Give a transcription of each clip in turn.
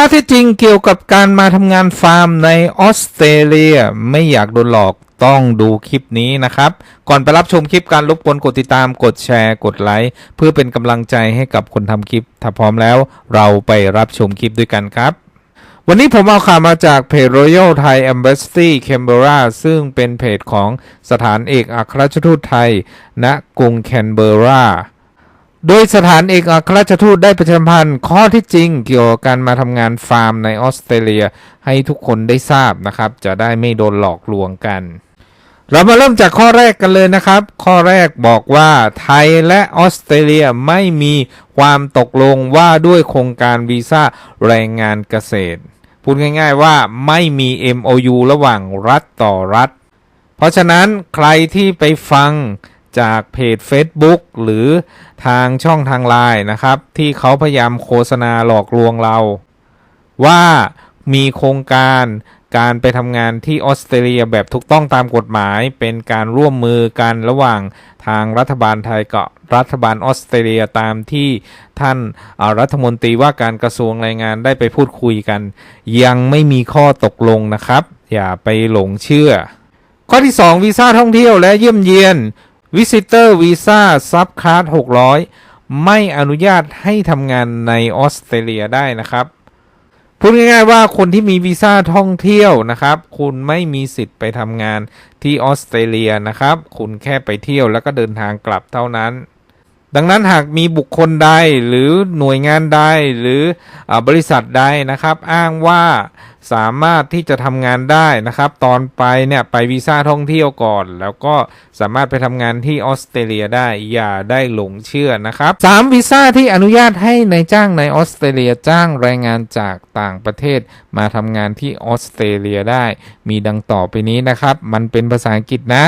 ข้อท็จจริงเกี่ยวกับการมาทำงานฟาร์มในออสเตรเลียไม่อยากโดนหลอกต้องดูคลิปนี้นะครับ ก่อนไปรับชมคลิปการรบกวนกดติดตามกดแชร์กดไลค์เพื่อเป็นกำลังใจให้กับคนทำคลิป ถ้าพร้อมแล้วเราไปรับชมคลิปด้วยกันครับ วันนี้ผมเอาข่าวมาจากเพจ Royal Thai Embassy Canberra ซึ่งเป็นเพจของสถานเอกอัครราชทูตไทยณกรุงแคนเบรา โดยสถานเอกอัครราชทูตได้ประชาสัมพันธ์ข้อที่จริงเกี่ยวกับการมาทำงานฟาร์มในออสเตรเลียให้ทุกคนได้ทราบนะครับ จะได้ไม่โดนหลอกลวงกัน เรามาเริ่มจากข้อแรกกันเลยนะครับ ข้อแรกบอกว่าไทยและออสเตรเลียไม่มีความตกลงว่าด้วยโครงการวีซ่าแรงงานเกษตร พูดง่าย ๆว่าไม่มี MOU ระหว่างรัฐต่อรัฐ เพราะฉะนั้นใครที่ไปฟัง จากเพจ Facebook หรือทางช่องทางไลน์นะครับ ที่เขาพยายามโฆษณาหลอกลวงเรา ว่ามีโครงการการไปทำงานที่ออสเตรเลียแบบถูกต้องตามกฎหมาย เป็นการร่วมมือกันระหว่างทางรัฐบาลไทยกับรัฐบาลออสเตรเลียตามที่ท่านารัฐมนตรีว่าการกระทรวงแรงงานได้ไปพูดคุยกัน ยังไม่มีข้อตกลงนะครับ อย่าไปหลงเชื่อ ข้อที่ 2 วีซ่าท่องเที่ยวและเยี่ยมเยียน Visitor Visa Subcard 600 ไม่อนุญาตให้ทำงานในออสเตรเลียได้นะครับ พูดง่ายๆว่าคนที่มีวีซ่าท่องเที่ยวนะครับ คุณไม่มีสิทธิ์ไปทำงานที่ออสเตรเลียนะครับ คุณแค่ไปเที่ยวแล้วก็เดินทางกลับเท่านั้น ดังนั้นหากมีบุคคลใดหรือหน่วยงานใดหรืออบริษัทใดนะครับ อ้างว่า สามารถที่จะทำงานได้นะครับ ตอนไปเนี่ยไปวีซ่าท่องเที่ยวก่อน แล้วก็สามารถไปทำงานที่ออสเตรเลียได้อย่าได้หลงเชื่อนะครับ3วีซ่าที่อนุญาตให้ในายจ้างในออสเตรเลียจ้างแรงงานจากต่างประเทศ มาทำงานที่ออสเตรเลียได้ มีดังต่อไปนี้นะครับ มันเป็นภาษาอังกฤษนะ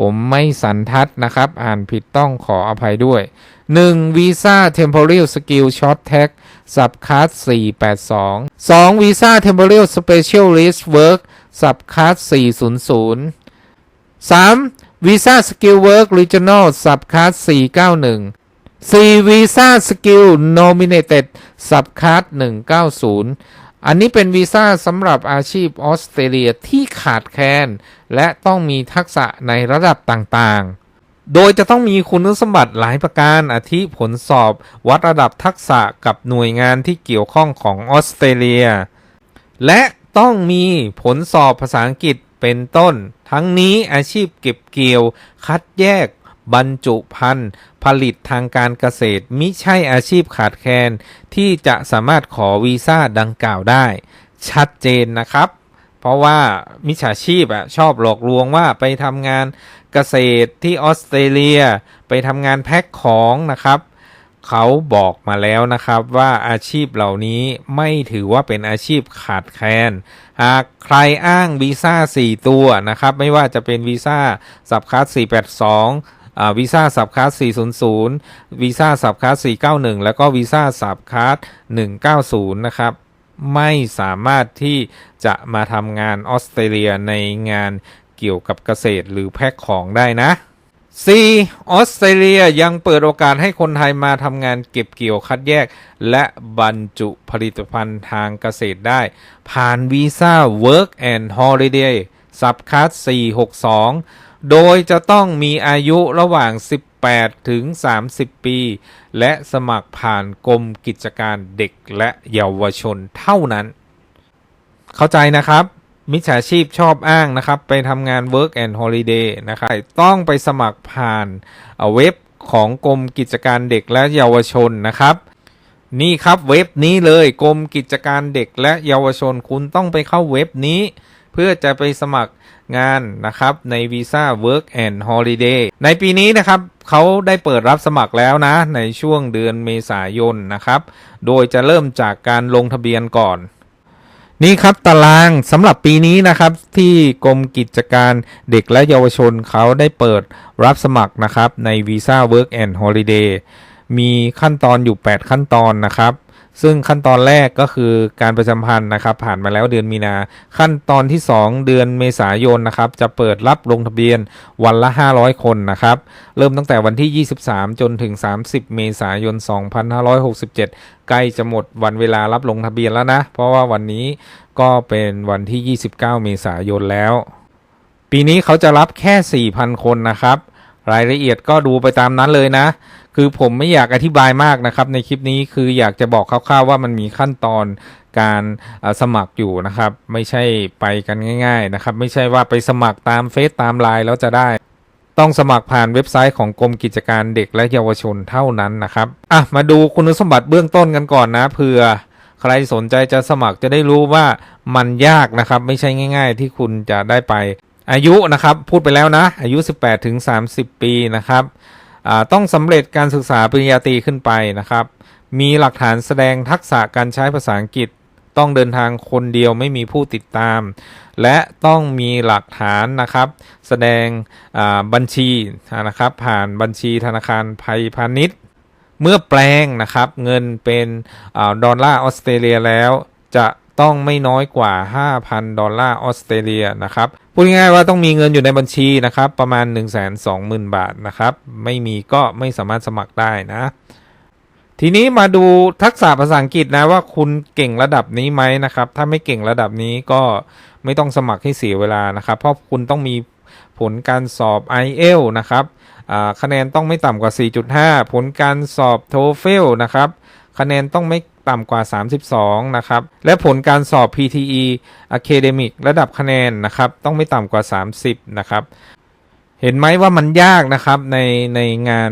ผมไม่สันทัดนะครับ อ่านผิดต้องขออภัยด้วย 1. Visa Temporary Skill Short Tag Subcard 482 2. Visa Temporary Specialist Work Subcard 400 3. Visa Skill Work Regional Subcard 491 4. Visa Skill Nominated Subcard 190 อันนี้เป็นวีซ่าสำหรับอาชีพออสเตรเลียที่ขาดแคลนและต้องมีทักษะในระดับต่างๆ โดยจะต้องมีคุณสมบัติหลายประการอาทิผลสอบวัดระดับทักษะกับหน่วยงานที่เกี่ยวข้องของออสเตรเลีย และต้องมีผลสอบภาษาอังกฤษเป็นต้น ทั้งนี้อาชีพเก็บเกี่ยว คัดแยก บรรจุภัณฑ์ผลิตทางการเกษตรมิใช่อาชีพขาดแคลนที่จะสามารถขอวีซ่าดังกล่าวได้ ชัดเจนนะครับ เพราะว่ามิจฉาชีพอะชอบหลอกลวงว่าไปทำงานเกษตรที่ออสเตรเลีย ไปทำงานแพ็คของนะครับ เขาบอกมาแล้วนะครับว่าอาชีพเหล่านี้ไม่ถือว่าเป็นอาชีพขาดแคลน หากใครอ้างวีซ่า 4 ตัวนะครับ ไม่ว่าจะเป็นวีซ่าสับคัส482วีซ่าสับคัส400 วีซ่าสับคัส491 แล้วก็วีซ่าสับคัส190 นะครับ ไม่สามารถที่จะมาทำงานออสเตรเลียในงานเกี่ยวกับเกษตรหรือแพ็คของได้นะ 4. ออสเตรเลียยังเปิดโอกาสให้คนไทยมาทำงานเก็บเกี่ยวคัดแยก และบรรจุผลิตภัณฑ์ทางเกษตรได้ ผ่านวีซ่า Work and Holiday สับคัส462 โดยจะต้องมีอายุระหว่าง 18 8 ถึง 30 ปี และสมัครผ่านกรมกิจการเด็กและเยาวชนเท่านั้น เข้าใจนะครับ มิจฉาชีพชอบอ้างนะครับ ไปทำงาน Work and Holiday นะครับต้องไปสมัครผ่านเว็บของกรมกิจการเด็กและเยาวชนนะครับนี่ครับเว็บนี้เลยกรมกิจการเด็กและเยาวชนคุณต้องไปเข้าเว็บนี้ เพื่อจะไปสมัครงานนะครับในวีซ่า Work and Holiday ในปีนี้นะครับเขาได้เปิดรับสมัครแล้วนะ ในช่วงเดือนเมษายนนะครับ โดยจะเริ่มจากการลงทะเบียนก่อน นี่ครับตารางสำหรับปีนี้นะครับ ที่กรมกิจการเด็กและเยาวชนเขาได้เปิดรับสมัครนะครับในวีซ่า Work and Holiday มีขั้นตอนอยู่ 8 ขั้นตอนนะครับ ซึ่งขั้นตอนแรกก็คือการประจำพันธ์นะครับผ่านมาแล้วเดือนมีนา ขั้นตอนที่ 2 เดือนเมษายนนะครับจะเปิดรับลงทะเบียนวันละ 500 คนนะครับเริ่มตั้งแต่วันที่ 23 จนถึง 30 เมษายน 2567 ใกล้จะหมดวันเวลารับลงทะเบียนแล้วนะ เพราะว่าวันนี้ก็เป็นวันที่ 29 เมษายนแล้ว ปีนี้เขาจะรับแค่ 4,000 คนนะครับ รายละเอียดก็ดูไปตามนั้นเลยนะ คือผมไม่อยากอธิบายมากนะครับ ในคลิปนี้คืออยากจะบอกคร่าวๆว่ามันมีขั้นตอนการสมัครอยู่นะครับ ไม่ใช่ไปกันง่าย ๆนะครับ ไม่ใช่ว่าไปสมัครตามเฟซตามไลน์แล้วจะได้ต้องสมัครผ่านเว็บไซต์ของกรมกิจการเด็กและเยาวชนเท่านั้นนะครับ อะ มาดูคุณสมบัติเบื้องต้นกันก่อนนะเผื่อใครสนใจจะสมัครจะได้รู้ว่ามันยากนะครับ ไม่ใช่ง่าย ๆ ที่คุณจะได้ไป อายุนะครับ พูดไปแล้วนะ อายุ 18ถึง30 ปีนะครับ ต้องสำเร็จการศึกษาปริญญาตรีขึ้นไปนะครับ มีหลักฐานแสดงทักษะการใช้ภาษาอังกฤษ ต้องเดินทางคนเดียวไม่มีผู้ติดตาม และต้องมีหลักฐานนะครับ แสดงบัญชีนะครับ ผ่านบัญชีธนาคารไทยพาณิชย์ เมื่อแปลงนะครับ เงินเป็นอดอลลาร์ออสเตรเลียแล้วจะ ต้องไม่น้อยกว่า 5,000 ดอลลาร์ออสเตรเลียนะครับพูดง่ายๆว่าต้องมีเงินอยู่ในบัญชีนะครับ ประมาณ 120,000 บาทนะครับ ไม่มีก็ไม่สามารถสมัครได้นะ ทีนี้มาดูทักษะภาษาอังกฤษนะว่าคุณเก่งระดับนี้ไหมนะครับ ถ้าไม่เก่งระดับนี้ก็ไม่ต้องสมัครให้เสียเวลานะครับ เพราะคุณต้องมีผลการสอบ IEL นะครับคะแนนต้องไม่ต่ำกว่า 4.5 ผลการสอบ TOEFL นะครับ คะแนนต้องไม่ ต่ำกว่า 32 นะครับ และผลการสอบ PTE Academic ระดับคะแนนนะครับ ต้องไม่ต่ำกว่า 30 นะครับ เห็นไหมว่ามันยากนะครับในในงาน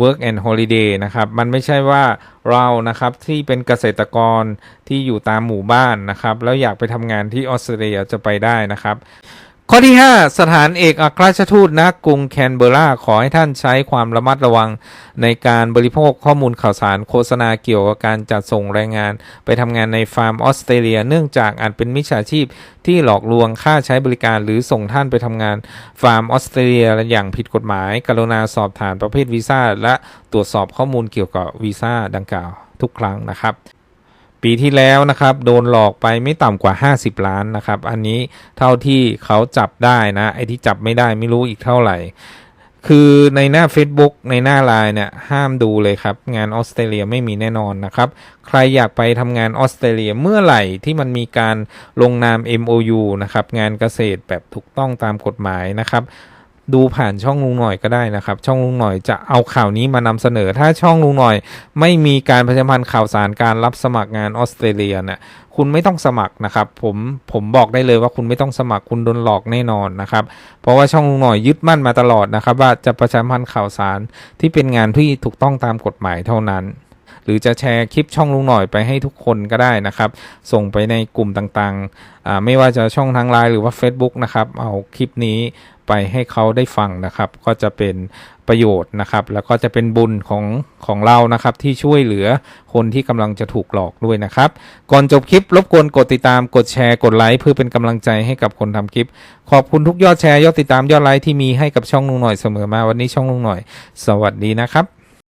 work and holiday นะครับ มันไม่ใช่ว่าเรานะครับที่เป็นเกษตรกรที่อยู่ตามหมู่บ้านนะครับ แล้วอยากไปทำงานที่ออสเตรเลียจะไปได้นะครับ ข้อที่ 5 สถานเอกอัครราชทูตณกรุงแคนเบอร์ราขอให้ท่านใช้ความระมัดระวังในการบริโภคข้อมูลข่าวสารโฆษณาเกี่ยวกับการจัดส่งแรงงาน ไปทำงานในฟาร์มออสเตรเลีย เนื่องจากอาจเป็นมิจฉาชีพที่หลอกลวงค่าใช้บริการหรือส่งท่านไปทำงานฟาร์มออสเตรเลียอย่างผิดกฎหมาย กรุณาสอบถามประเภทวีซ่าและตรวจสอบข้อมูลเกี่ยวกับวีซ่าดังกล่าวทุกครั้งนะครับ ปีที่แล้วนะครับโดนหลอกไปไม่ต่ำกว่า 50 ล้านนะครับ อันนี้เท่าที่เขาจับได้นะไอ้ที่จับไม่ได้ไม่รู้อีกเท่าไหร่ คือในหน้า Facebook ในหน้าไลน์เนี่ยห้ามดูเลยครับ งานออสเตรเลียไม่มีแน่นอนนะครับ ใครอยากไปทำงานออสเตรเลียเมื่อไหร่ที่มันมีการลงนาม MOU นะครับงานเกษตรแบบถูกต้องตามกฎหมายนะครับ ดูผ่านช่องลุงหน่อยก็ได้นะครับ ช่องลุงหน่อยจะเอาข่าวนี้มานำเสนอ ถ้าช่องลุงหน่อย ไม่มีการประชาพันธ์ข่าวสารการรับสมัครงานออสเตรเลียเนี่ยคุณไม่ต้องสมัครนะครับ ผมผมบอกได้เลยว่าคุณไม่ต้องสมัครคุณโดนหลอกแน่นอนนะครับ เพราะว่าช่องลุงหน่อยยึดมั่นมาตลอดนะครับ ว่าจะประชาพันธ์ข่าวสารที่เป็นงานที่ถูกต้องตามกฎหมายเท่านั้น หรือจะแชร์คลิปช่องลุงหน่อยไปให้ทุกคนก็ได้นะครับ ส่งไปในกลุ่มต่างๆ ไม่ว่าจะช่องทางไลน์หรือว่า Facebook นะครับ เอาคลิปนี้ไปให้เขาได้ฟังนะครับ ก็จะเป็นประโยชน์นะครับ แล้วก็จะเป็นบุญของของเรานะครับที่ช่วยเหลือคนที่กำลังจะถูกหลอกด้วยนะครับ ก่อนจบคลิปรบกวนกดติดตามกดแชร์กดไลค์เพื่อเป็นกำลังใจให้กับคนทำคลิป ขอบคุณทุกยอดแชร์ยอดติดตามยอดไลค์ที่มีให้กับช่องลุงหน่อยเสมอมาวันนี้ช่องลุงหน่อย สวัสดีนะครับ